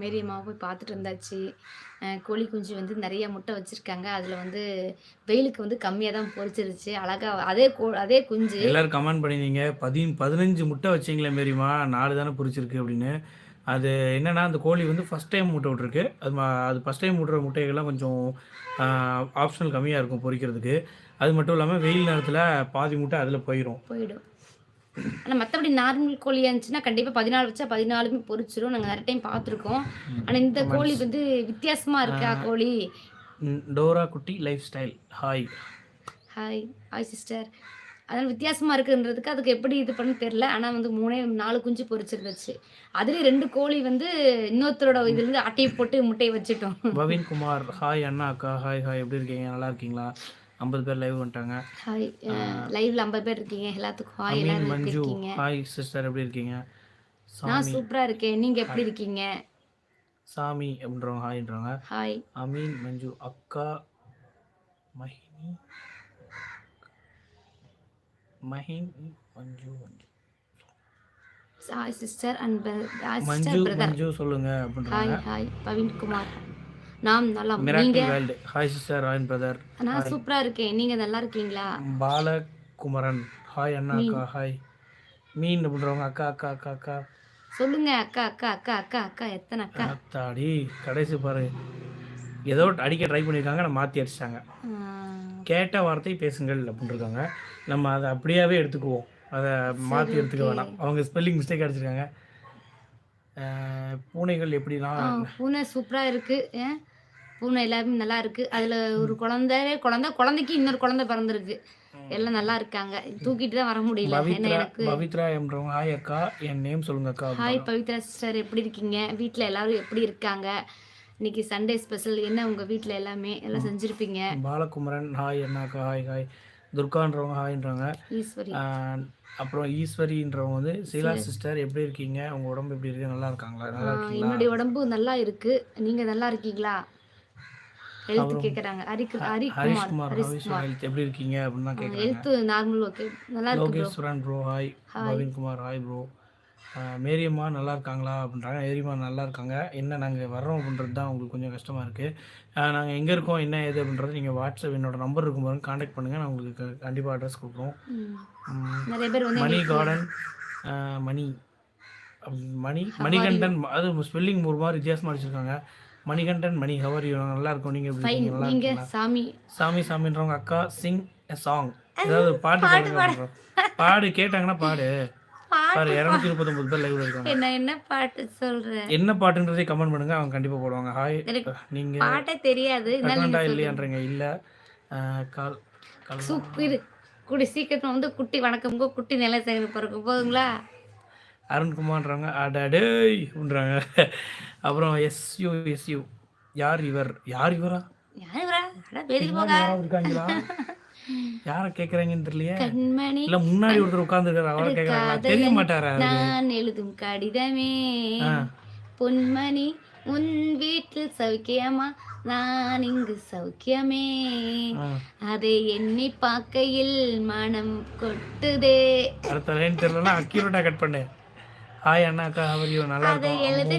மேரியம்மாவை போய் பார்த்துட்டு அஹ் கோழி குஞ்சு வந்து நிறைய முட்டை வச்சுருக்காங்க. அதில் வந்து வெயிலுக்கு வந்து கம்மியாக தான் பொரிச்சிருச்சு. அழகாக அதே கோ அதே குஞ்சு. எல்லாரும் கமெண்ட் பண்ணிருந்தீங்க பதின் பதினஞ்சு முட்டை வச்சிங்களே மாரிமா நாலு தானே பிடிச்சிருக்கு அப்படின்னு. அது என்னன்னா அந்த கோழி வந்து ஃபஸ்ட் டைம் முட்டை விட்ருக்கு அது அது ஃபஸ்ட் டைம் விட்ற முட்டைகள்லாம் கொஞ்சம் ஆப்ஷனல் கம்மியாக இருக்கும் பொரிக்கிறதுக்கு. அது மட்டும் இல்லாமல் வெயில் நேரத்தில் பாதி முட்டை அதில் போயிடும் போயிடும். ஆனால் மற்றபடி நார்மல் கோழியாக இருந்துச்சுன்னா கண்டிப்பாக பதினாலு வச்சா பதினாலுமே பொரிச்சிரும் நாங்கள் நிறைய டைம் பார்த்துருக்கோம். ஆனால் இந்த கோழி வந்து வித்தியாசமாக இருக்கா கோழி. டோரா குட்டி life style. Hi. Hi hi sister அதனால் வித்தியாசமாக இருக்குன்றதுக்கு அதுக்கு எப்படி இது பண்ண தெரில ஆனால் வந்து மூணே நாலு குஞ்சு பொரிச்சிருந்துச்சு அதுலேயும் ரெண்டு கோழி வந்து இன்னொருத்தரோட இதுலேருந்து அட்டையை போட்டு முட்டையை வச்சுட்டோம். பவீன் குமார் ஹாய் அண்ணா அக்கா ஹாய் ஹாய் எப்படி இருக்கீங்க? நல்லா இருக்கீங்களா? ஐம்பது பேர் லைவ் வந்துட்டாங்க. ஹாய் லைவ்ல ஐம்பது பேர் இருக்கீங்க எல்லாத்துக்கும் ஹாய் எல்லாரும் மஞ்சு ஹாய் சிஸ்டர் எப்படி இருக்கீங்க? நான் சூப்பரா இருக்கேன். நீங்க எப்படி இருக்கீங்க? சாமி அப்படின்றவங்க ஹாய்ன்றவங்க ஹாய் அமீன் மஞ்சு அக்கா Mahini Mahin Manju Manju. Hi sister and hi Manju Manju சொல்லுங்க ஹாய் அப்படின்றாங்க ஹாய் பவின் குமார் நாம் நல்லா நீங்க world hi sister hi brother நான் சூப்பரா இருக்கேன் நீங்க நல்லா இருக்கீங்களா? பாலகுமரன். ஹாய் அண்ணா அக்கா ஹாய் மீன் அப்படின்றவங்க அக்கா அக்கா அக்கா அக்கா. சொல்லுங்க அக்கா அக்கா அக்கா அக்கா அக்கா எத்தனை அக்கா? அத்தாடி கடைசி பாரு. ஏதோ அடிக்க ட்ரை பண்ணியிருக்காங்க நான் மாற்றி அடிச்சிட்டாங்க. கேட்ட வார்த்தை பேசுங்கள் அப்படின்ட்டுருக்காங்க நம்ம அதை அப்படியாவே எடுத்துக்குவோம். அதை மாற்றி எடுத்துக்க வேணாம். அவங்க ஸ்பெல்லிங் மிஸ்டேக் அடிச்சிருக்காங்க. பூனைகள் எப்படிலாம் பூனை சூப்பரா இருக்கு. ஏன் பூனை எல்லாருமே நல்லா இருக்கு. அதுல ஒரு குழந்தையே குழந்தை குழந்தைக்கு இன்னொரு குழந்தை பிறந்திருக்கு. எல்லாம் நல்லா இருக்காங்க. தூக்கிட்டு தான் வர முடியல. பவித்ரா எனக்கு பவித்ரா என்றவங்க ஹாய் அக்கா. என் நேம் சொல்லுங்க அக்கா ஹாய் பவித்ரா சிஸ்டர் எப்படி இருக்கீங்க? வீட்டில் எல்லாரும் எப்படி இருக்காங்க? இன்னைக்கு சண்டே ஸ்பெஷல் என்ன உங்க வீட்டில் எல்லாமே? எல்லாம் செஞ்சிருப்பீங்க? பாலகுமரன் ஹாய் என்ன அக்கா ஹாய் ஹாய் துர்கான்றவங்க ஹாய்ன்றவங்க ஈஸ்வரி. அப்புறம் ஈஸ்வரின்றவங்க வந்து சீலா சிஸ்டர் எப்படி இருக்கீங்க? உங்க உடம்பு எப்படி இருக்கு? நல்லா இருக்காங்களா? நல்லா ஆ, இருக்கீங்களா? என்னுடைய உடம்பு நல்லா இருக்கு. நீங்க நல்லா இருக்கீங்களா? ஹெல்த் கேக்குறாங்க. ஹரிக்கு ஹரிக்குமார் ஹரிஷ்குமார் ஹரிஷ் ஹெல்த் எப்படி இருக்கீங்க? அப்படின்னு தான் கேட்குறாங்க ஹெல்த் நார்மல் ஓகே நல்லா இருக்கு bro Lokeswaran bro hi Paveenkumar hi bro Mariyamma நல்லா இருக்காங்களா அப்படின்றாங்க. மேரியம்மா நல்லா இருக்காங்க. என்ன நாங்கள் வர்றோம் அப்படின்றது தான் உங்களுக்கு கொஞ்சம் கஷ்டமாக இருக்குது நாங்கள் எங்கே இருக்கோம் என்ன ஏது அப்படின்றது நீங்கள் வாட்ஸ்அப் என்னோட நம்பர் இருக்கும் போது காண்டாக்ட் பண்ணுங்கள் நான் உங்களுக்கு கண்டிப்பாக அட்ரஸ் கொடுக்குறோம். மணி கார்டன் மணி. மணி மணிகண்டன் அது ஸ்பெல்லிங் ஒரு மாதிரி வித்தியாசமாக அடிச்சிருக்காங்க மணிகண்டன் மணி ஹவர் நல்லா இருக்கும். நீங்கள் எப்படி இருக்கீங்க? நல்லா நீங்க இருக்கீங்களா? சாமி. சாமி சாமின்றவங்க அக்கா சிங் சாங் ஏதாவது பாட்டு அப்படின்றோம். பாடு கேட்டாங்கன்னா பாடு. பாரு இரநூத்தி முப்பத்தொம்பது பேர் லைவ்ல இருக்காங்க. என்ன என்ன பாட்டு சொல்ற? என்ன பாட்டுன்றதே கமெண்ட் பண்ணுங்க அவங்க கண்டிப்பா போடுவாங்க. ஹாய் நீங்க பாட்டே தெரியாது. பிரகனண்டா இல்லையான்றீங்க. இல்ல கால் சூப்பர் குடி சீக்கிரத்துல வந்து குட்டி வணக்கம். கோ, குட்டி நிலை சேகரிப்பு பிறகு போதுங்களா? அருண்குமார்ன்றவங்க அடடேய் அப்படின்றாங்க. அப்புறம் எஸ்யூ எஸ்யூ யார் இவர்? யார் இவரா? யாரு வரா அட வேதிக்கு போக யாராவது இருக்காங்களா? யாரை கேக்குறாங்கன்னு தெரியலையே. கண்மணி. இல்ல முன்னாடி ஒருத்தர் உட்கார்ந்துருக்காரு அவரை கேக்குறாங்களா? தெரிய மாட்டாரா நான் எழுதும் கடிதமே. பொன்மணி உன் வீட்டில் சௌக்கியமா? நான் இங்கு சௌக்கியமே. அதை எண்ணி பார்க்கையில் மனம் கொட்டுதே. அடுத்த லைன் தெரியலன்னா அக்யூரேட்டா கட் பண்ணு. ஹாய் அண்ணா அக்கா அவரியோ நல்லா அதை எழுத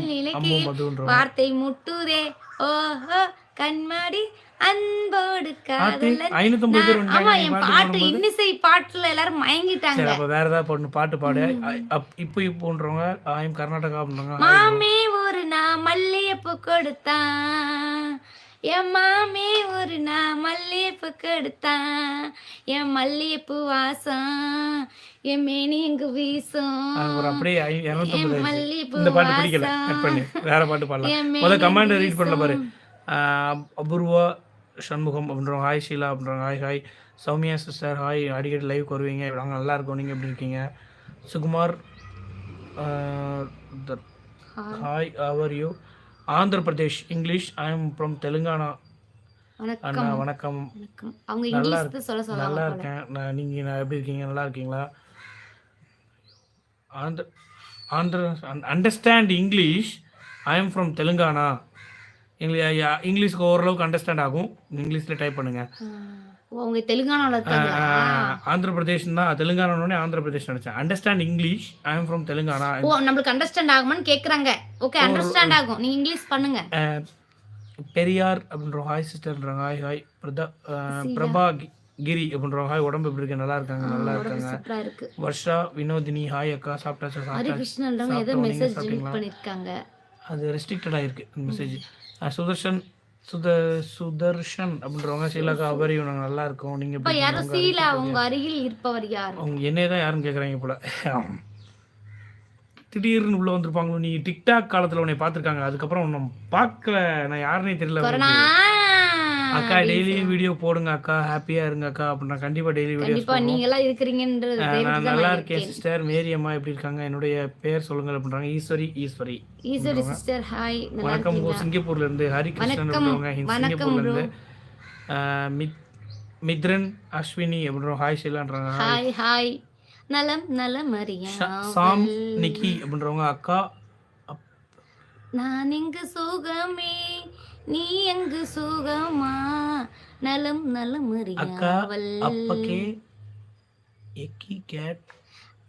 மதுன்றோம் வார்த்தை முட்டுதே. ஓஹோ கண்மாடி அன்போடு ஆமா என் பாட்டு இன்னிசை பாட்டுல எல்லாரும் மயங்கிட்டாங்க. அப்ப வேற ஏதாவது பொண்ணு பாட்டு பாடு. இப்போ இப்போன்றவங்க கர்நாடகா அப்படின்றவங்க மாமே ஒரு நான் மல்லிகைப்பூ கொடுத்தான். என் மாமே ஒரு நான் மல்லிகைப்பூ கொடுத்தான். என் மல்லிகைப்பூ வாசம் என் மேனி இங்கு வீசும். அப்படியே இந்த பாட்டு பிடிக்கல வாசம். கட் பண்ணி. வேற பாட்டு பாடலாம். என் முத மேனி கமாண்ட் ரீட் பண்ணல பாரு. அபூர்வா சண்முகம் அப்படின்றவங்க ஹாய் ஷீலா அப்படின்றவங்க hi hi. Soumya sister hi. அடிக்கடி லைவ் வருவீங்க. நாங்கள் நல்லா இருக்கோம். நீங்கள் எப்படி இருக்கீங்க? Sukumar hi our you Andhra Pradesh English. I am from Telangana. வணக்கம். அண்ணா வணக்கம். நல்லா சொல்லுவாங்க இருக்கேன். நான் நீங்கள் நான் எப்படி இருக்கீங்க? நல்லா இருக்கீங்களா? Andhra Andhra understand English. I am from Telangana. English இங்கிலீஷ்க்கு ஓரளவுக்கு அண்டர்ஸ்டாண்ட் ஆகும். இங்கிலீஷில் டைப் பண்ணுங்கள் ஓ, அவங்க தெலுங்கானால இருக்காங்களா? ஆந்திர பிரதேஷ் தான். தெலுங்கானானே ஆந்திர பிரதேஷ் நினச்சேன். Understand English I am from Telangana. Oh நம்மளுக்கு அண்டர்ஸ்டாண்ட் ஆகுமான்னு கேக்குறாங்க. ஓகே அண்டர்ஸ்டாண்ட் ஆகும். நீங்க இங்கிலீஷ் பண்ணுங்க. பெரியார் அப்படின்றவங்க ஹாய் சிஸ்டர்ன்றாங்க ஹாய் ஹாய். பிரதா பிரபா கிரி அப்படின்றவங்க ஹாய் உடம்பு எப்படி இருக்கு? நல்லா இருக்காங்க நல்லா இருக்காங்க. வர்ஷா வினோதினி ஹாய் அக்கா சாப்பிட்டாச்சா? கிருஷ்ணன்றவங்க ஏதோ மெசேஜ் பண்ணிருக்காங்க. அது ரெஸ்ட்ரிக்டடாக இருக்கு மெசேஜ் சுதர்ஷன் சுத சுதர்ஷன் அப்படின்றவங்க ஸ்ரீலங்கா அவரி நாங்கள் நல்லா இருக்கோம். நீங்க இப்ப யாரும்? சீலா உங்க அருகில் இருப்பவர் யார்? அவங்க என்னைய தான் யாரும் கேட்குறாங்க போல. திடீர்னு உள்ள வந்திருப்பாங்களோ நீ டிக்டாக் காலத்துல உன்னை பார்த்துருக்காங்க. அதுக்கப்புறம் உன்னை பார்க்கல. நான் யாருன்னே தெரியல அக்கா டெய்லி வீடியோ போடுங்க அக்கா. ஹாப்பியா இருங்க அக்கா. அப்படின்னா கண்டிப்பா டெய்லி வீடியோ கண்டிப்பா நீங்க எல்லாம் இருக்கிறீங்கன்றது நான் நல்லா இருக்கேன் சிஸ்டர் மேரி அம்மா எப்படி இருக்காங்க? என்னுடைய பேர் சொல்லுங்க அப்படின்றாங்க. ஈஸ்வரி ஈஸ்வரி. ஈஸ்வரி சிஸ்டர் ஹாய் நல்லா வணக்கம் இருக்கீங்களா. சிங்கப்பூர்ல இருந்து ஹரிகிருஷ்ணன் வணக்கம். அப்படின்றவங்க. ஹி- வணக்கம் சிங்கப்பூர்ல இருந்து ஆஹ் மித்- மித்ரன் அஸ்வினி அப்படின்றவங்க ஹாய் ஷீலான்றாங்க. ஹாய் ஹாய் நலம் நலம் ஷா- சாம் அறியா நிக்கி அப்படின்றவங்க அக்கா நான் இங்கு சுகமே? நீ எங்கு சுகமா? நலம் நலம் அக்கா அறியாவல் அப்பக்கே எக்கி கேட்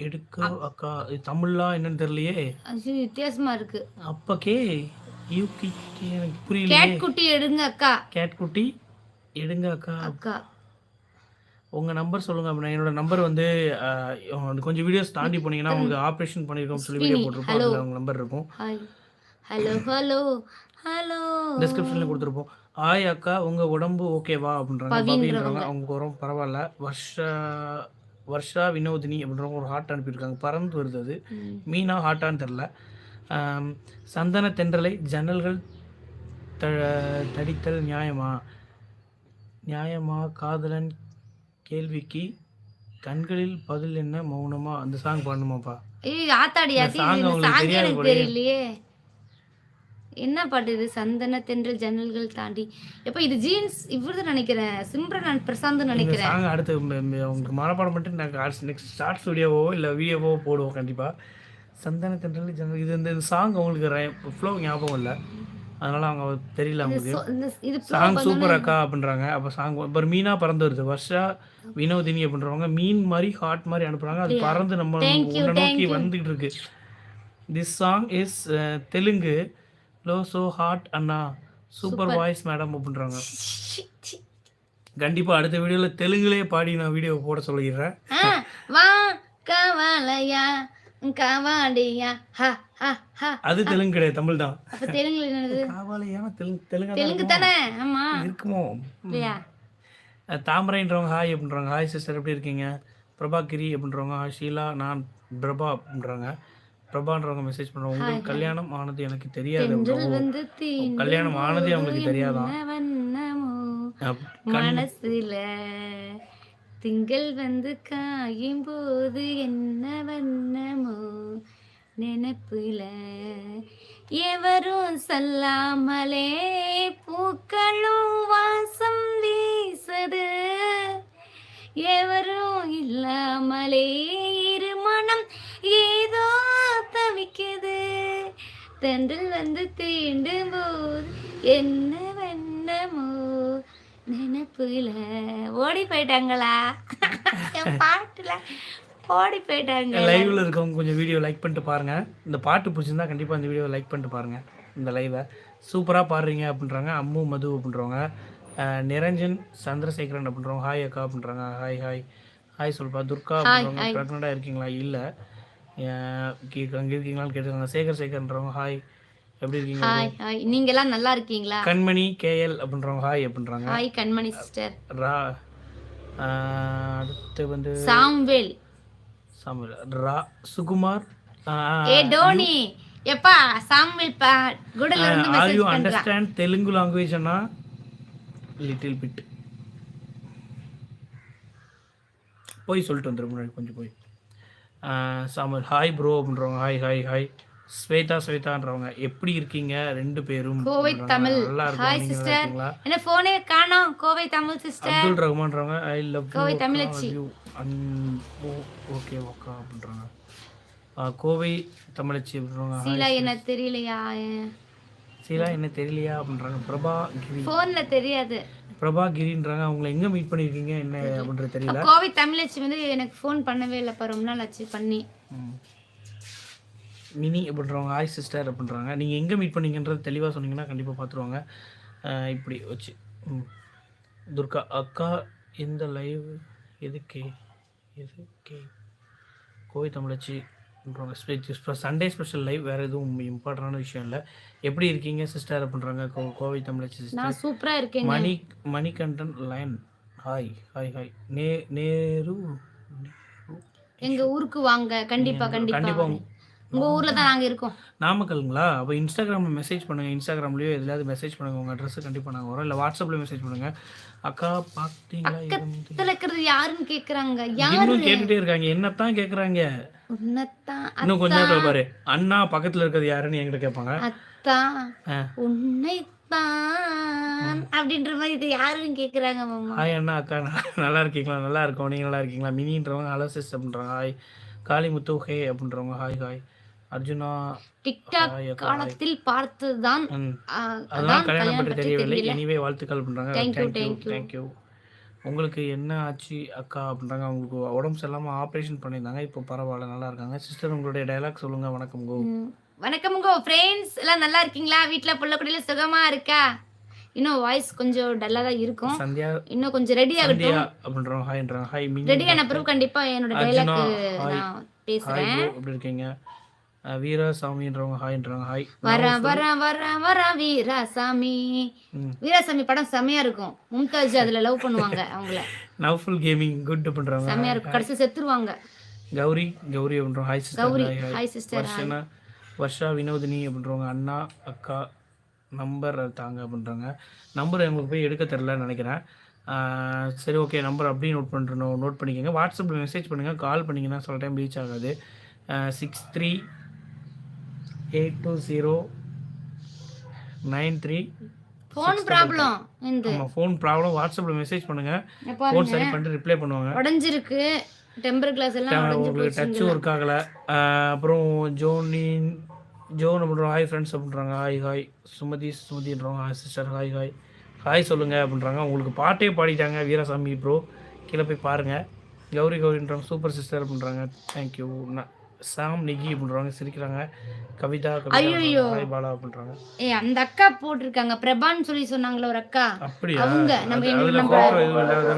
எடுக்க அக்கா இது தமிழ்லாம் என்னன்னு தெரியலையே. அது வித்தியாசமா இருக்கு. அப்பக்கே யூகி எனக்கு புரியலையே. கேட் குட்டி எடுங்க அக்கா. கேட் குட்டி எடுங்க அக்கா. அக்கா. உங்க நம்பர் சொல்லுங்க அப்படின்னா என்னோட நம்பர் வந்து கொஞ்சம் வீடியோஸ் தாண்டி போனீங்கன்னா உங்களுக்கு ஆப்ரேஷன் பண்ணிருக்கோம் சொல்லி வீடியோ போட்டிருப்போம். அதுல உங்க நம்பர் இருக்கும். ஹலோ ஹலோ ஹலோ டிஸ்கிரிப்ஷன்ல கொடுத்துருப்போம். ஆய் அக்கா உங்க உடம்பு ஓகேவா அப்படின்றாங்க. பவின்றவங்க அவங்க உரம் பரவாயில்ல. வர்ஷா வர்ஷா வினோதினி அப்படின்றவங்க ஒரு ஹார்ட் அனுப்பியிருக்காங்க பறந்து வருது அது. மீனா ஹாட்டான்னு தெரில சந்தன தென்றலை ஜன்னல்கள் த தடித்தல் நியாயமா? நியாயமா? காதலன் கேள்விக்கு கண்களில் பதில் என்ன? மௌனமா? அந்த சாங் பாடணுமாப்பா. ஏய் ஆத்தாடி சாங். தெரியலையே. என்ன பாட்டு இது? சந்தன தென்றல் ஜன்னல்கள் தாண்டி. எப்ப இது ஜீன்ஸ்? இவருதான் நினைக்கிறேன். சிம்ரன் அண்ட் பிரசாந்த் நினைக்கிறேன். சாங் அடுத்து உங்களுக்கு மனப்பாடம் பண்ணிட்டு நாங்கள் நெக்ஸ்ட் ஷார்ட்ஸ் வீடியோவோ இல்லை வீடியோவோ போடுவோம் கண்டிப்பாக சந்தன தென்றல் ஜன்னல். இது இந்த சாங் அவங்களுக்கு ஃப்ளோ ஞாபகம் இல்லை. அதனால அவங்க தெரியல அவங்களுக்கு. சாங் சூப்பர் அக்கா அப்படின்றாங்க. அப்போ சாங் இப்போ மீனா பறந்து வருது வர்ஷா வினோதினி அப்படின்றவங்க மீன் மாதிரி ஹார்ட் மாதிரி அனுப்புறாங்க. அது பறந்து நம்ம நோக்கி. வந்துகிட்டு இருக்கு. This song is Telugu. Low so hard Anna. Super voice madam அப்படின்றாங்க. கண்டிப்பா அடுத்த வீடியோல தெலுங்குலயே பாடி நான் வீடியோ போட சொல்லிடுறேன். வா கவாலயா கவாடியா அது தெலுங்கு கிடையாது தமிழ் தான். அப்ப தெலுங்குல என்னது? காவாலையான தெலுங்கு தெலுங்கு தெலுங்கு தானே? ஆமா. இருக்குமோ? இல்லையா தாமரைன்றவங்க ஹாய் அப்படின்றவங்க ஹாய் சிஸ்டர் எப்படி இருக்கீங்க? பிரபாகிரி அப்படின்றவங்க "Hi, ஷீலா நான் பிரபா அப்படின்றாங்க. பிரபான்றவங்க மெசேஜ் பண்ணுறவங்க உங்களுக்கு கல்யாணம் ஆனது எனக்கு தெரியாது. கல்யாணம் ஆனதே அவங்களுக்கு தெரியாதான் மனசுல திங்கள் வந்து காயும் போது என்ன வண்ணமோ? நினைப்புல எவரும் சொல்லாமலே பூக்களும் வாசம் வீசது. எவரும் இல்லாமலே தவிக்குது தென்றல் வந்து தீண்டும் போது என்ன வண்ணமோ நினைப்புல ஓடி போயிட்டாங்களா? என் பாட்டுல ஓடி போயிட்டாங்க லைவ்ல இருக்கவங்க கொஞ்சம் வீடியோ லைக் பண்ணிட்டு பாருங்க. இந்த பாட்டு பிடிச்சிருந்தா கண்டிப்பா இந்த வீடியோ லைக் பண்ணிட்டு பாருங்க. இந்த லைவை சூப்பரா பாடுறீங்க அப்படின்றாங்க. அம்மு மது அப்படின்றவங்க. நிரஞ்சன் சந்திரசேகரன் அப்படின்றவங்க. ஹாய் அக்கா அப்படின்றாங்க. ஹாய் ஹாய் ஹாய் சொல்பா துர்கா அப்படின்றவங்க ப்ரெக்னெண்டாக இருக்கீங்களா? இல்லை. அங்கே இருக்கீங்களான்னு கேட்டிருக்காங்க சேகர் சேகர்ன்றவங்க ஹாய் எப்படி இருக்கீங்க? ஹாய் ஹாய் நீங்க எல்லாம் நல்லா இருக்கீங்களா? கண்மணி கேஎல் அப்படின்றவங்க ஹாய் அப்படின்றாங்க. ஹாய் கண்மணி சிஸ்டர் ரா அடுத்து வந்து சாம்வேல். சாமுவேல். ரா சுகுமார் ஏ டோனி. எப்பா சாம்வேல் பா குடல இருந்து ஆர் யூ மெசேஜ் பண்றா. அண்டர்ஸ்டாண்ட் தெலுங்கு லாங்குவேஜ் அண்ணா? லிட்டில் பிட் போய் சொல்லிட்டு வந்துடும் முன்னாடி கொஞ்சம் போய். சாமல் ஹாய் ப்ரோ அப்படின்றவங்க ஹாய் ஹாய் ஹாய் ஸ்வேதா ஸ்வேதான்றவங்க எப்படி இருக்கீங்க? ரெண்டு பேரும் கோவை. தமிழ். நல்லா ஹாய் சிஸ்டர் என்ன போனே காணோம்? கோவை தமிழ் சிஸ்டர் அப்துல் ரஹ்மான்றவங்க ஐ லவ் கோவை தமிழச்சி. ஓகே ஓகா அப்படின்றாங்க கோவை தமிழச்சி அப்படின்றவங்க சீலா என்ன தெரியலையா? ஷீலா என்ன தெரியலையா அப்படின்றாங்க. பிரபா ஃபோன்ல தெரியாது. பிரபா கிரின்றாங்க அவங்கள எங்க மீட் பண்ணிருக்கீங்க? என்ன அப்படின்றது தெரியல. கோவை தமிழச்சி வந்து எனக்கு ஃபோன் பண்ணவே இல்லைப்பா ரொம்ப நாள் ஆச்சு பண்ணி. மினி அப்படின்றவங்க ஹாய் சிஸ்டர் அப்படின்றாங்க. நீங்கள் எங்கே மீட் பண்ணீங்கன்றது தெளிவாக சொன்னீங்கன்னா கண்டிப்பாக பார்த்துருவாங்க இப்படி வச்சு. துர்கா அக்கா இந்த லைவ் எதுக்கே? எதுக்கே? கோவை தமிழச்சி. இப்போ சண்டே ஸ்பெஷல் லைவ் வேறு எதுவும் இம்பார்ட்டண்டான விஷயம் இல்லை. எப்படி இருக்கீங்க சிஸ்டர் அப்படின்றாங்க கோவை தமிழச்சி சிஸ்டர் நான் சூப்பரா இருக்கேங்க. Mani Manikandan line hi hi hi நே நேரு எங்க ஊருக்கு வாங்க. கண்டிப்பா கண்டிப்பா. கண்டிப்பா வரேன். உங்க ஊர்ல தான் நாங்க இருக்கோம். நாமக்கல்ங்களா அப்போ இன்ஸ்டாகிராமில் மெசேஜ் பண்ணுங்கள் இன்ஸ்டாகிராம்லேயோ எதுலையாவது மெசேஜ் பண்ணுங்கள் உங்கள் அட்ரஸ் கண்டிப்பாக நாங்கள் வரோம். இல்லை வாட்ஸ்அப்பில் மெசேஜ் பண்ணுங்கள் அக்கா பார்த்தீங்களா இருந்து பக்கத்துல இருக்கிறது யாருன்னு கேக்குறாங்க? யாரு? இன்னும் கேட்டுட்டே இருக்காங்க. என்னத்தான் கேட்குறாங்க உன்னத்தான் இன்னும் கொஞ்ச நேரத்தில் பாரு. அண்ணா பக்கத்தில் இருக்கிறது யாருன்னு என்கிட்ட கேட்பாங்க அத்தான். உன்னைத்தான். அப்படின்ற மாதிரி இது யாருன்னு கேக்குறாங்க மாமா? ஹாய் அண்ணா அக்கா. நல்லா இருக்கீங்களா? நல்லா இருக்கோம். நீங்கள் நல்லா இருக்கீங்களா? மினின்றவங்க ஹலோ சிஸ் அப்படின்றாங்க ஹாய் காளிமுத்து ஹே அப்படின்றவங்க ஹாய் ஹாய் அர்ஜுனா டிக்டாக் காலத்தில் பார்த்ததுதான் ம். அதான் கல்யாணம் பற்றி தெரியவில்லை. எனிவே வாழ்த்துக்கள் பண்ணுறாங்க தேங்க்யூ you. தேங்க்யூ உங்களுக்கு என்ன ஆச்சு அக்கா அப்படின்றாங்க. அவங்களுக்கு உடம்பு சரியில்லாமல் ஆப்ரேஷன் பண்ணியிருந்தாங்க. இப்போ பரவாயில்ல நல்லா இருக்காங்க. சிஸ்டர் உங்களுடைய டைலாக் சொல்லுங்கள் வணக்கம் கோ ம். வணக்கம் உங்க ஃப்ரெண்ட்ஸ் எல்லாம் நல்லா இருக்கீங்களா? வீட்ல புள்ளக்குடியில சுகமா இருக்கா? இன்னும் வாய்ஸ் கொஞ்சம் டல்லா தான் இருக்கும். சந்தியா இன்னும் கொஞ்சம் ரெடி ஆகட்டும். அப்படின்றவங்க ஹாய்ன்றாங்க ஹாய் மினி ரெடி ஆன பிறகு கண்டிப்பா என்னோட டைலாக். நான் பேசுறேன். ப்ரோ எப்படி இருக்கீங்க? வீராசாமின்றவங்க ஹாய்ன்றாங்க ஹாய். வர வர வர வர வீராசாமி. வீராசாமி படம் செமையா இருக்கும். மும்தாஜ் அதுல லவ் பண்ணுவாங்க அவங்கள. நவ்ஃபுல் கேமிங் குட் அப்படின்றாங்க செமையா இருக்கும். கடைசி செத்துருவாங்க. கௌரி கௌரி அப்படின்றவங்க hi sister Gauri hi sister Varshana Varsha Vinodhini அப்படின்றவங்க அண்ணா அக்கா நம்பர் தாங்க அப்படின்றாங்க நம்பர் எங்களுக்கு போய் எடுக்க தெரிலன்னு நினைக்கிறேன். சரி ஓகே நம்பர் அப்படியே நோட் பண்ணுறோம் நோட் பண்ணிக்கோங்க. வாட்ஸ்அப்பில் மெசேஜ் பண்ணுங்கள் கால் பண்ணிங்கன்னா சில டைம் ரீச் ஆகாது. Six three eight two zero nine three phone problem இந்த ஆமாம் ஃபோன் ப்ராப்ளம் வாட்ஸ்அப்பில் மெசேஜ் பண்ணுங்கள் பாருங்க. ஃபோன் சரி பண்ணிட்டு ரிப்ளை பண்ணுவாங்க. உடைஞ்சிருக்கு. டெம்பர் கிளாஸ் எல்லாம் உங்களுக்கு டச்சு ஒர்க் ஆகலை அப்புறம் ஜோனின் ஜோன் அப்படின்றோம் ஹாய் ஃப்ரெண்ட்ஸ் அப்படின்றாங்க. Hi hi Sumathi சுமதின்றவங்க. Hi sister hi hi hi சொல்லுங்க அப்படின்றாங்க. உங்களுக்கு பாட்டே பாடிட்டாங்க வீரசாமி ப்ரோ கீழே போய் பாருங்கள் கௌரி கௌரின்றவங்க சூப்பர் சிஸ்டர் அப்படின்றாங்க. தேங்க்யூ சாம் நிகி அப்படின்றவங்க சிரிக்கிறாங்க. கவிதா ஹாய் பாலா அப்படின்றாங்க. ஏ அந்த அக்கா போட்டிருக்காங்க. பிரபான்னு சொல்லி சொன்னாங்களே ஒரு அக்கா. அப்படியா? அவங்க நம்ம நம்ம-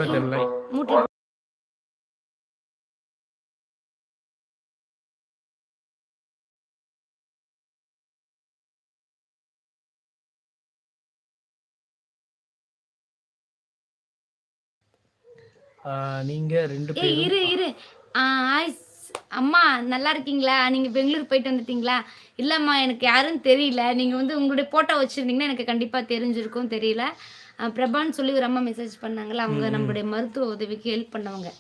தெரியல. மூட்டை நீங்க ரெண்டு பேரும் இரு இரு. ஆ, அம்மா நல்லா இருக்கீங்களா? நீங்க பெங்களூர் போயிட்டு வந்துட்டீங்களா? இல்லம்மா எனக்கு யாருன்னு தெரியல. நீங்க வந்து உங்களுடைய போட்டோ வச்சிருந்தீங்கன்னா எனக்கு கண்டிப்பா தெரிஞ்சிருக்கும் தெரியல. பிரபான்னு சொல்லி ஒரு அம்மா மெசேஜ் பண்ணாங்கல்ல அவங்க நம்மளுடைய மருத்துவ உதவிக்கு ஹெல்ப் பண்ணவங்க.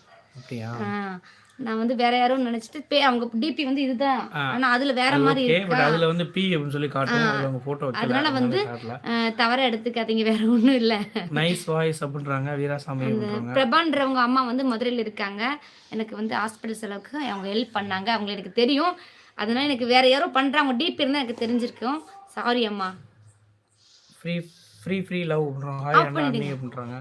நான் வந்து வேற யாரும் நினைச்சிட்டு பே அவங்க டிபி வந்து இதுதான். ஆனா அதுல வேற மாதிரி இருக்கா? அதுல வந்து பி அப்படின்னு சொல்லி காட்டும் அதுல உங்க போட்டோ அதனால வந்து தவறா எடுத்துக்காதீங்க வேற ஒண்ணும் இல்ல. நைஸ் வாய்ஸ் அப்படின்றாங்க வீராசாமி அப்படின்றாங்க. பிரபான்றவங்க அம்மா வந்து மதுரையில் இருக்காங்க. எனக்கு வந்து ஹாஸ்பிட்டல் செலவுக்கு அவங்க ஹெல்ப் பண்ணாங்க. அவங்க எனக்கு தெரியும். அதனால எனக்கு வேற யாரோ பண்றாங்க. டீப் இருந்தால் எனக்கு தெரிஞ்சிருக்கும். சாரி அம்மா. ஃப்ரீ ஃப்ரீ ஃப்ரீ லவ் அப்படின்றாங்க. ஹாய் அண்ணா அப்படின்றாங்க.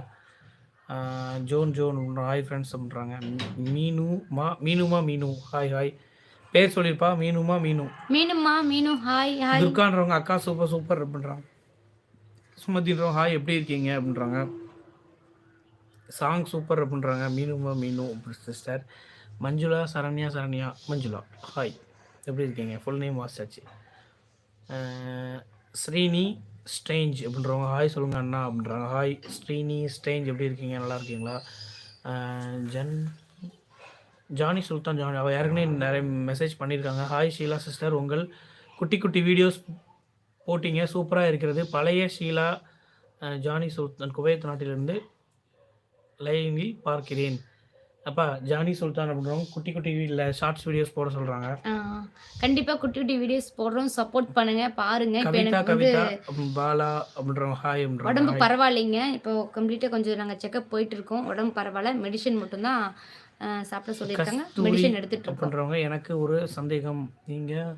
ஜோன் ஜோன் ஹாய் ஃப்ரெண்ட்ஸ் அப்படின்றாங்க. மீனு மா மீனுமா மீனு? Hi hi. பேர் சொல்லியிருப்பா மீனுமா மீனு? மீனும்மா மீனு ஹாய் ஹாய். துர்கான்றவங்க அக்கா சூப்பர் சூப்பர் அப்படின்றாங்க. சுமதின்றவங்க ஹாய் எப்படி இருக்கீங்க அப்படின்றாங்க. சாங் சூப்பர் அப்படின்றாங்க. மீனுமா மீனு சிஸ்டர் மஞ்சுளா சரண்யா சரண்யா? மஞ்சுளா ஹாய். எப்படி இருக்கீங்க? ஃபுல் நேம் வாசிச்சாச்சு. ஸ்ரீனி ஸ்ட்ரேஞ்ச் அப்படின்றவங்க ஹாய் சொல்லுங்க அண்ணா அப்படின்றாங்க. ஹாய் ஸ்ரீனி ஸ்ட்ரேஞ்ச் எப்படி இருக்கீங்க? நல்லா இருக்கீங்களா? ஜன் ஜானி சுல்தான் ஜானி. அவள் ஏற்கனவே நிறைய மெசேஜ் பண்ணியிருக்காங்க. ஹாய் ஷீலா சிஸ்டர் உங்கள் குட்டி குட்டி வீடியோஸ் போட்டிங்க. சூப்பராக இருக்கிறது. பழைய ஷீலா ஜானி சுல்தான் குவைத் நாட்டிலிருந்து லைனில் பார்க்கிறேன். அப்பா ஜானி சுல்தான் அப்படின்றவங்க குட்டி குட்டி வீடில் ஷார்ட்ஸ் வீடியோஸ் போட சொல்கிறாங்க ஆ, கண்டிப்பா குட்டி குட்டி வீடியோஸ் போடுறோம். சப்போர்ட் பண்ணுங்க பாருங்க. இப்போ எனக்கு வந்து பாலா அப்படின்றவங்க ஹாய் உடம்பு பரவாயில்லைங்க. இப்போ கம்ப்ளீட்டாக கொஞ்சம் நாங்கள் செக்கப் போயிட்டு இருக்கோம். உடம்பு பரவாயில்ல. மெடிசன் மட்டும்தான் சாப்பிட சொல்லியிருக்காங்க. மெடிசன் எடுத்துட்டு அப்படின்றவங்க எனக்கு ஒரு சந்தேகம். நீங்கள்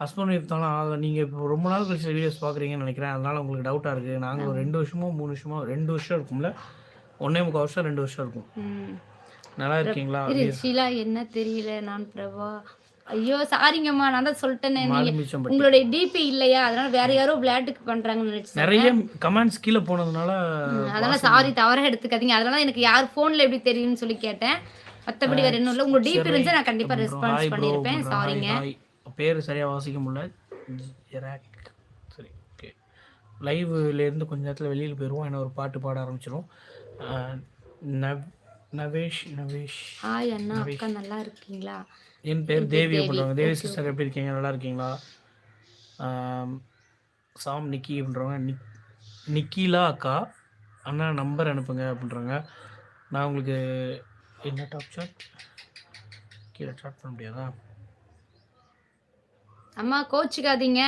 ஹஸ்பண்ட் ஒய்ஃப் தானே? ஆக நீங்கள் இப்போ ரொம்ப நாள் கழிச்சு வீடியோஸ் பார்க்குறீங்கன்னு நினைக்கிறேன். அதனால உங்களுக்கு டவுட்டாக இருக்குது நாங்கள் ஒரு ரெண்டு வருஷமோ மூணு வருஷமோ ரெண்டு வருஷம் இருக்கும்ல. ஒன்றே முக்கால் வருஷம் ரெண்டு வருஷம் இருக்கும். நல்லா இருக்கீங்களா? இரு ஷீலா என்ன தெரியல நான் பிரபா. ஐயோ சாரிங்கம்மா நான் தான் சொல்லிட்டேனே உங்களுடைய டிபி இல்லையா? அதனால வேற யாரோ விளையாட்டுக்கு பண்றாங்கன்னு நினைச்சேன் நிறைய கமெண்ட்ஸ் கீழே போனதுனால அதனால சாரி தவறா எடுத்துக்காதீங்க. அதனால எனக்கு யார் போன்ல எப்படி தெரியும்னு சொல்லி கேட்டேன். மத்தபடி வேற இன்னும் இல்ல. உங்க டிபி இருந்துச்சா நான் கண்டிப்பா ரெஸ்பான்ஸ் பண்ணிருப்பேன் சாரிங்க பேர் சரியாக வாசிக்க முடியல. சரி ஓகே லைவ்லேருந்து கொஞ்ச நேரத்தில் வெளியில் போயிடுவோம் ஏன்னா ஒரு பாட்டு பாட ஆரம்பிச்சிடும் நவ் நவேஷ் நவேஷ் ஹாய் அண்ணா அக்கா நல்லா இருக்கீங்களா? என் பேர் தேவி பண்ணுறாங்க தேவி சிஸ்டர் எப்படி இருக்கீங்க? நல்லா இருக்கீங்களா? சாம் நிக்கி அப்படின்றவங்க. நிக் நிக்கிலா அக்கா. அண்ணா நம்பர் அனுப்புங்க அப்படின்றாங்க நான் உங்களுக்கு என்ன டாப் சாட் கீழே சாட் பண்ண முடியாதா? அம்மா கோச்சிக்காதீங்க.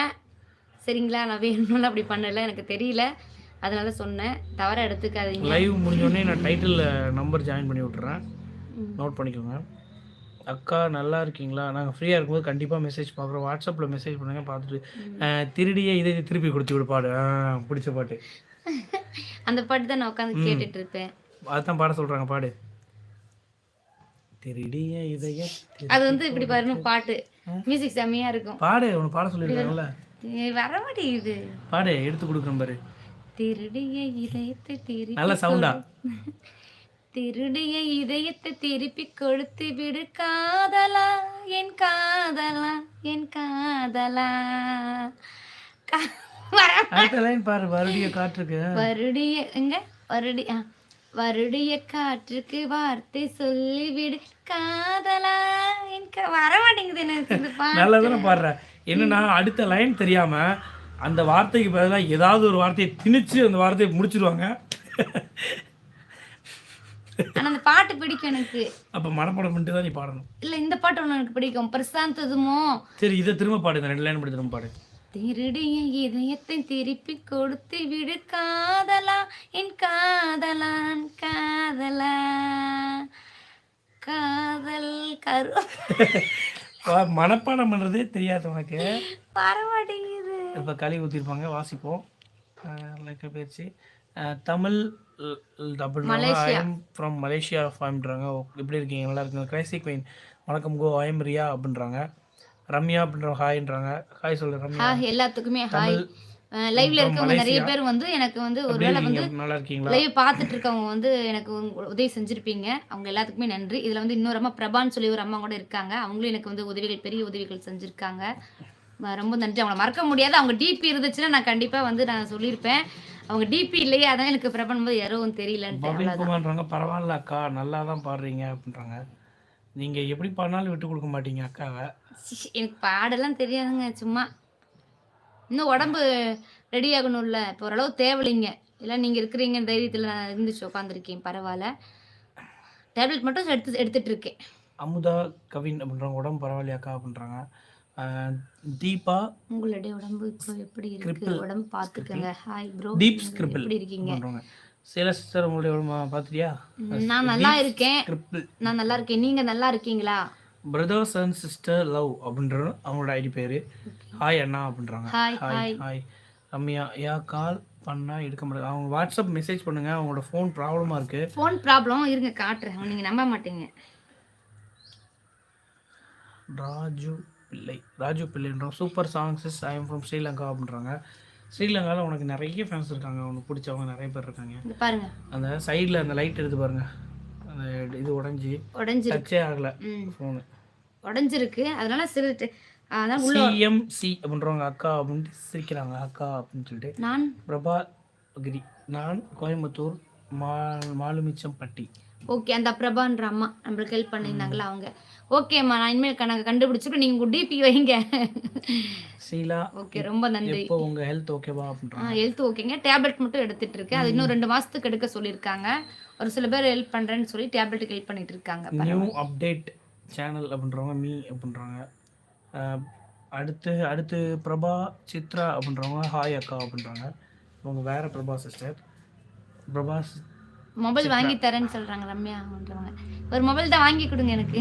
சரிங்களா? நான் வேணும்னு அப்படி பண்ணல. எனக்கு தெரியல. அதனால சொன்னேன். தவறா எடுத்துக்காதீங்க. லைவ் முடிஞ்சோடனே நான் டைட்டிலில் நம்பர் ஜாயின் பண்ணி விட்டுறேன். ம். நோட் பண்ணிக்கோங்க. அக்கா நல்லா இருக்கீங்களா? நாங்கள் ஃப்ரீயாக இருக்கும்போது கண்டிப்பாக மெசேஜ் பார்க்குறோம். வாட்ஸ்அப்பில் மெசேஜ் பண்ணுங்க பார்த்துட்டு திருடிய இதை திருப்பி கொடுத்து விடு பாடு. பிடிச்ச பாட்டு. அந்த பாட்டு தான் நான் உட்காந்து கேட்டுட்டு இருப்பேன் அதுதான் பாட சொல்கிறாங்க பாடு. திருடிய இதய அது வந்து இப்படி பாருங்க பாட்டு. மியூசிக் செம்மையா இருக்கும். பாடு உனக்கு பாட சொல்லியிருக்காங்கல்ல. வர மாட்டேங்குது பாடு எடுத்து கொடுக்குறேன் பாரு. திருடிய இதயத்தை திருப்பி நல்ல சவுண்டா. திருடிய இதயத்தை திருப்பி கொடுத்து விடு காதலா என் காதலா என் காதலா. பாரு வருடிய காற்றுக்கு. வருடிய எங்க? வருடி ஆ. வருடிய காற்றுக்கு வார்த்தை சொல்லிவிடு. காதலா என் கா- வர மாட்டேங்குது எனக்கு நல்லா தானே பாடுற. என்னன்னா அடுத்த லைன் தெரியாம அந்த வார்த்தைக்கு பதிலாக ஏதாவது ஒரு வார்த்தையை திணிச்சு அந்த வார்த்தையை முடிச்சிருவாங்க. ஆனா அந்த பாட்டு பிடிக்கும் எனக்கு. அப்போ மனப்பாடம் பண்ணிட்டு தான் நீ பாடணும். இல்ல இந்த பாட்டு ஒண்ணு எனக்கு பிடிக்கும். பிரசாந்த் இதுமோ சரி இதை திரும்ப பாடு இந்த ரெண்டு லைன் படி திரும்ப பாடு. திருடிய இதயத்தை திருப்பி கொடுத்து விடு காதலா என் காதலான் காதலா. காதல் கரு மனப்பாடம் பண்ணுறதே தெரியாது உனக்கு. மாட்டேங்குது இப்போ களி ஊற்றிருப்பாங்க வாசிப்போம். Like ah, Tamil I'm from Malaysia. ஃபார்ம்ன்றாங்க எப்படி இருக்கீங்க? நல்லா இருக்குங்க கிரைசி குயின் வணக்கம் கோ ஐஎம் ரியா அப்படின்றாங்க. ரம்யா அப்படின்றவங்க ஹாய்ன்றாங்க. ஹாய் சொல்லு ரம்யா. எல்லாத்துக்குமே ஹாய் லைவ்ல இருக்கவங்க நிறைய பேர் வந்து எனக்கு வந்து வந்து இருக்கீங்க? நல்லா இருக்கீங்களா? லைவ் பார்த்துட்டு இருக்கவங்க வந்து எனக்கு உதவி செஞ்சிருப்பீங்க. அவங்க எல்லாத்துக்குமே நன்றி. இதுல வந்து இன்னொரு அம்மா பிரபான்னு சொல்லி ஒரு அம்மா கூட இருக்காங்க. அவங்களும் எனக்கு வந்து உதவிகள் பெரிய உதவிகள் செஞ்சிருக்காங்க. ரொம்ப நன்றி. அவங்கள மறக்க முடியாது. அவங்க டிபி இருந்துச்சுன்னா நான் கண்டிப்பா வந்து நான் சொல்லியிருப்பேன். அவங்க டிபி இல்லையே அதான் எனக்கு பிரபன் போது யாரும் குமார்ன்றாங்க பரவாயில்ல அக்கா நல்லா தான் பாடுறீங்க அப்படின்றாங்க. நீங்க எப்படி பாடினாலும் விட்டு கொடுக்க மாட்டீங்க அக்காவை. எனக்கு பாடெல்லாம் தெரியாதுங்க சும்மா. இன்னும் உடம்பு ரெடி ஆகணும்ல. இப்போ ஓரளவு தேவையில்லைங்க இல்லை நீங்கள் இருக்கிறீங்க தைரியத்தில் நான் இருந்துச்சு உட்காந்துருக்கேன் பரவாயில்ல. டேப்லெட் மட்டும் எடுத்து எடுத்துட்டு இருக்கேன். அமுதா கவின் அப்படின்றவங்க உடம்பு பரவாயில்லையாக்கா அப்படின்றாங்க. தீபா உங்களுடைய உடம்பு இப்போ எப்படி இருக்கு? உடம்பு பார்த்துக்கங்க. ஹாய் ப்ரோ டீப் ஸ்கிரிப்பிள் எப்படி இருக்கீங்க? சேல சிஸ்டர் உங்களுடைய உடம்பு பார்த்துட்டியா? ம், நான் நல்லா இருக்கேன். நான் நல்லா இருக்கேன். நீங்க நல்லா இருக்கீங்களா? பிரதர்ஸ் அண்ட் சிஸ்டர் லவ் அப்படின்றது அவங்களோட ஐடி பேர். ஹாய் அண்ணா அப்படின்றாங்க. ஹாய் ஹாய் ஹாய் ரம்யா யா கால் பண்ணால் எடுக்க முடியாது. அவங்க வாட்ஸ்அப் மெசேஜ் பண்ணுங்க. அவங்களோட ஃபோன் ப்ராப்ளமாக இருக்கு. ஃபோன் ப்ராப்ளம் இருங்க காட்டுறேன். நீங்க நம்ப மாட்டீங்க. Raju Pillai Raju பிள்ளைன்றோம் super songs I am from Sri Lanka அப்படின்றாங்க. ஸ்ரீலங்காவில் உனக்கு நிறைய ஃபேன்ஸ் இருக்காங்க. உனக்கு பிடிச்சவங்க நிறைய பேர் இருக்காங்க. பாருங்க. அந்த சைடில் அந்த லைட் எடுத்து பாருங்க. அந்த இது உடஞ்சி. உடஞ்சிருக்கு. டச்சே ஆகலை. ஃபோனு உடஞ்சிருக்கு. அதனால சிறு அதான் சிஎம்சி அப்படின்றவங்க அக்கா அப்படின்ட்டு சிரிக்கிறாங்க. அக்கா அப்படின்னு சொல்லிட்டு. நான்? பிரபாகிரி. நான் கோயம்புத்தூர். மா மாலுமிச்சம்பட்டி ஓகே அந்த பிரபான்ற அம்மா நம்மளுக்கு ஹெல்ப் பண்ணியிருந்தாங்களா அவங்க. ஓகேம்மா நான் இனிமேல் நாங்கள் கண்டுபிடிச்சிருக்கோம் நீங்கள் டிபி வைங்க. சீலா ஓகே ரொம்ப நன்றி. எப்போ உங்கள் ஹெல்த் ஓகேவா அப்படின்றாங்க? ஹெல்த் ஓகேங்க டேப்லெட் மட்டும் எடுத்துட்டு இருக்கேன் அது இன்னும் ரெண்டு மாசத்துக்கு எடுக்க சொல்லியிருக்காங்க. ஒரு சில பேர் ஹெல்ப் பண்றேன்னு சொல்லி டேப்லெட்டுக்கு ஹெல்ப் பண்ணிட்டு இருக்காங்க. நியூ அப்டேட் சேனல் அப்படின்றவங்க மீ அப்படின்றாங்க அடுத்து அடுத்து பிரபா சித்ரா அப்படின்றவங்க ஹாய் அக்கா அப்படின்றாங்க இவங்க வேற Prabha sister Prabha sis- mobile வாங்கி தரேன்னு சொல்றாங்க ரம்யான்றவங்க ஒரு மொபைல் தான் வாங்கி கொடுங்க எனக்கு.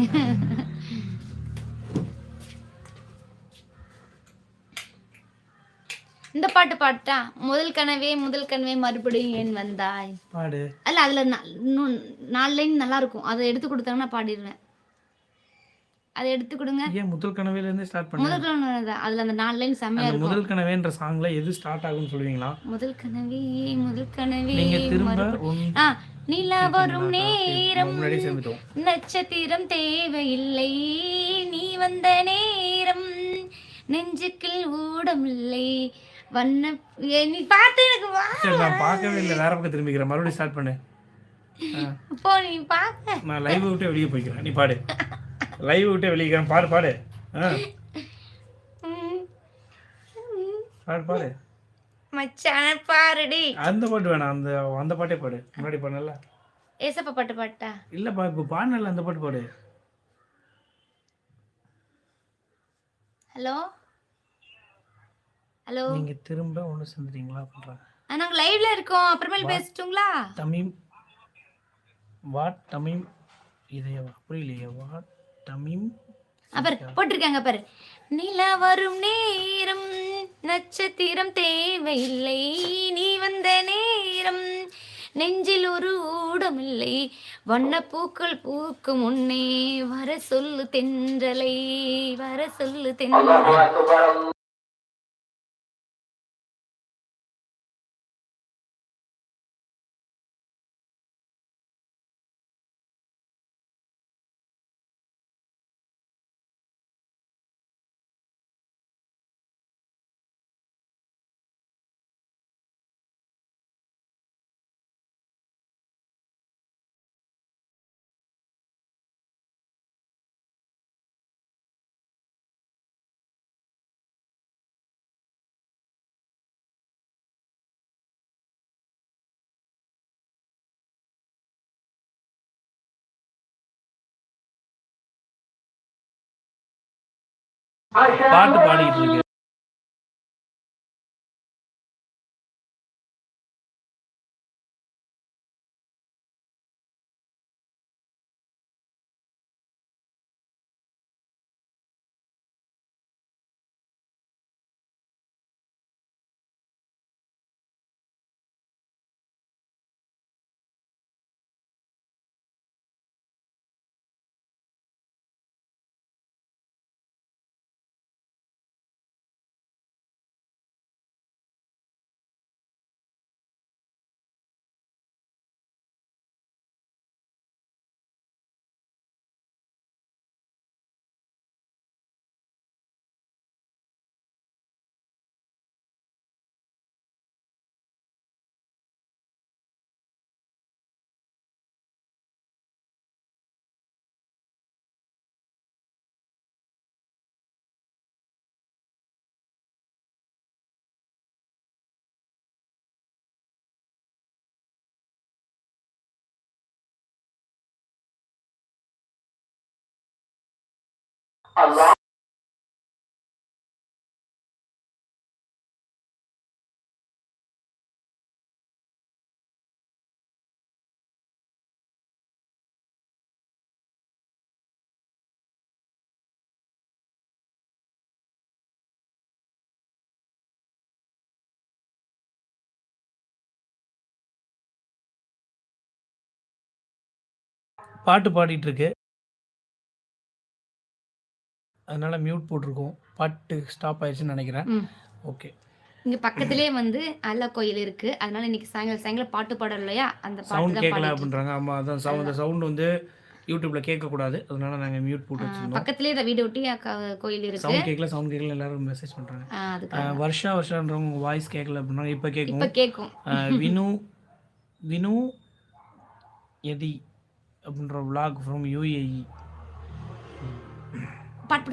இந்த பாட்டு பாட்டா முதல் கனவே முதல் கனவே மறுபடியும் ஏன் வந்தாய்? பாடு. அல்ல அதுல நாலு லைன் நல்லா இருக்கும். அதை எடுத்து கொடுத்தாங்கன்னா பாடிடுவேன். அதை எடுத்து கொடுங்க. ஏன் முதல் கனவேல இருந்து ஸ்டார்ட் பண்ண? முதல் கனவு. அதுல அந்த நாலு லைன் அந்த இருக்கும். முதல் கனவேன்ற சாங்ல எது ஸ்டார்ட் ஆகும்னு சொல்லுவீங்களா? முதல் கனவே முதல் கனவே நீங்க திரும்ப நிலா வரும் நேரம். நட்சத்திரம் தேவையில்லை. நீ வந்த நேரம். நெஞ்சுக்குள் ஊடமில்லை. வண்ண ஏ, நீ பார்த்து எனக்கு வா. நான் பார்க்கவே இல்லை. வேற பக்கம் திரும்பிக்கிறேன் மறுபடியும் ஸ்டார்ட் பண்ணு. போ நீ பார்க்க. நான் லைவ் விட்டு வெளியே போய்க்கிறேன். நீ பாடு. லைவ் விட்டு வெளியே பாடு பாடு. பாடு பாடு மச்சான பாருடி. அந்த பாட்டு வேணாம் அந்த அந்த பாட்டே பாடு. முன்னாடி பாடல. ஏசப்பா பாட்டு பாட்டா? இல்லப்பா இப்போ பாடினல அந்த பாட்டு பாடு. ஹலோ? ஹலோ? நீங்க திரும்ப ஒன்று சேர்ந்துட்டீங்களா அப்படின்றாங்க நாங்க லைவ்ல இருக்கோம். அப்புறமேல் பேசிட்டுங்களா? தமிம் வாட் தமிம் இதையவா? புரியலையே வாட் தமிம் அப்புறம் போட்டிருக்காங்க பாரு. நிலா வரும் நேரம் நட்சத்திரம் தேவையில்லை. நீ வந்த நேரம் நெஞ்சில் ஒரு ஊடமில்லை. வண்ணப்பூக்கள் பூக்கும் முன்னே வர சொல்லு தென்றலை வர சொல்லு தென்றலை. பாட்டு பாடிட்டு இருக்கு பாட்டு பாடிட்டு இருக்கு. அதனால மியூட் போட்டிருக்கோம். பாட்டு ஸ்டாப் ஆயிடுச்சுன்னு நினைக்கிறேன். ஓகே இங்க பக்கத்திலேயே வந்து அல்ல கோயில் இருக்கு. அதனால இன்னைக்கு சாயங்காலம் சாயங்காலம் பாட்டு பாடல் இல்லையா? அந்த சவுண்ட் கேட்கல அப்படின்றாங்க. ஆமா அதான் சவுண்ட் அந்த சவுண்ட் வந்து யூடியூப்ல கேட்கக்கூடாது. அதனால நாங்க மியூட் போட்டு வச்சிருந்தோம். பக்கத்திலேயே இந்த வீடு ஒட்டி கோயில் இருக்கு. சவுண்ட் கேட்கல சவுண்ட் கேட்கல எல்லாரும் மெசேஜ் பண்றாங்க. ஆஹ் வருஷா வருஷன்றவங்க வாய்ஸ் கேட்கல அப்படின்னா இப்போ கேட்கும். இப்ப ஆஹ் வினு வினு எதி அப்படின்ற vlog ஃப்ரம் யூஏஇ பாட்டு